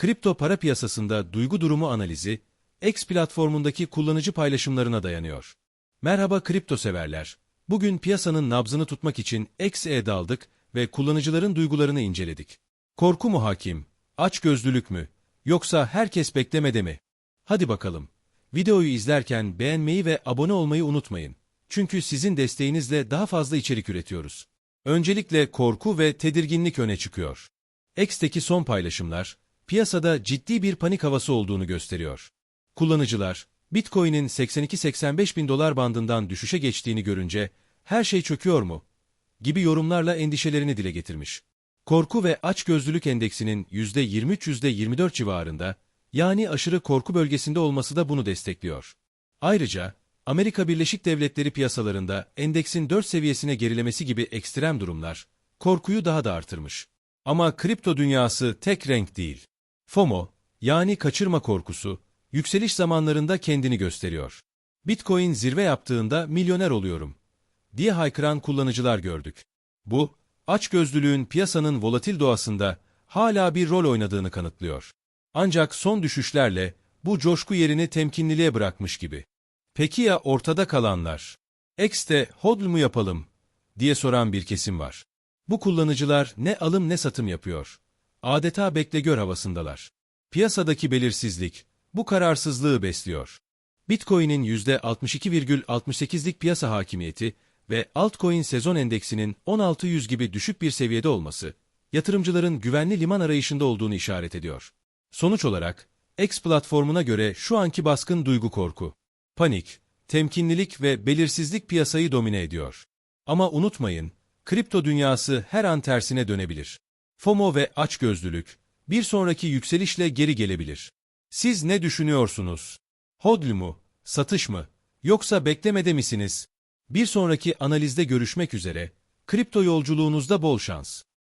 kripto para piyasasında duygu durumu analizi, X platformundaki kullanıcı paylaşımlarına dayanıyor. Merhaba kripto severler. Bugün piyasanın nabzını tutmak için X'e daldık ve kullanıcıların duygularını inceledik. Korku mu hakim? Açgözlülük mü? Yoksa herkes beklemede mi? Hadi bakalım. Videoyu izlerken beğenmeyi ve abone olmayı unutmayın. Çünkü sizin desteğinizle daha fazla içerik üretiyoruz. Öncelikle korku ve tedirginlik öne çıkıyor. X'teki son paylaşımlar, piyasada ciddi bir panik havası olduğunu gösteriyor. Kullanıcılar, Bitcoin'in 82-85 bin dolar bandından düşüşe geçtiğini görünce, her şey çöküyor mu? gibi yorumlarla endişelerini dile getirmiş. Korku ve açgözlülük endeksinin %23-%24 civarında, yani aşırı korku bölgesinde olması da bunu destekliyor. Ayrıca, Amerika Birleşik Devletleri piyasalarında endeksin 4 seviyesine gerilemesi gibi ekstrem durumlar, korkuyu daha da artırmış. Ama kripto dünyası tek renk değil. FOMO, yani kaçırma korkusu, yükseliş zamanlarında kendini gösteriyor. Bitcoin zirve yaptığında milyoner oluyorum diye haykıran kullanıcılar gördük. Bu, açgözlülüğün piyasanın volatil doğasında hala bir rol oynadığını kanıtlıyor. Ancak son düşüşlerle bu coşku yerini temkinliliğe bırakmış gibi. Peki ya ortada kalanlar? X'te hodl mu yapalım diye soran bir kesim var. Bu kullanıcılar ne alım ne satım yapıyor. Adeta bekle gör havasındalar. Piyasadaki belirsizlik bu kararsızlığı besliyor. Bitcoin'in %62,68'lik piyasa hakimiyeti ve altcoin sezon endeksinin 1600 gibi düşük bir seviyede olması, yatırımcıların güvenli liman arayışında olduğunu işaret ediyor. Sonuç olarak, X platformuna göre şu anki baskın duygu korku, panik, temkinlilik ve belirsizlik piyasayı domine ediyor. Ama unutmayın, kripto dünyası her an tersine dönebilir. FOMO ve açgözlülük, bir sonraki yükselişle geri gelebilir. Siz ne düşünüyorsunuz? Hodl mu, satış mı, yoksa beklemede misiniz? Bir sonraki analizde görüşmek üzere, kripto yolculuğunuzda bol şans.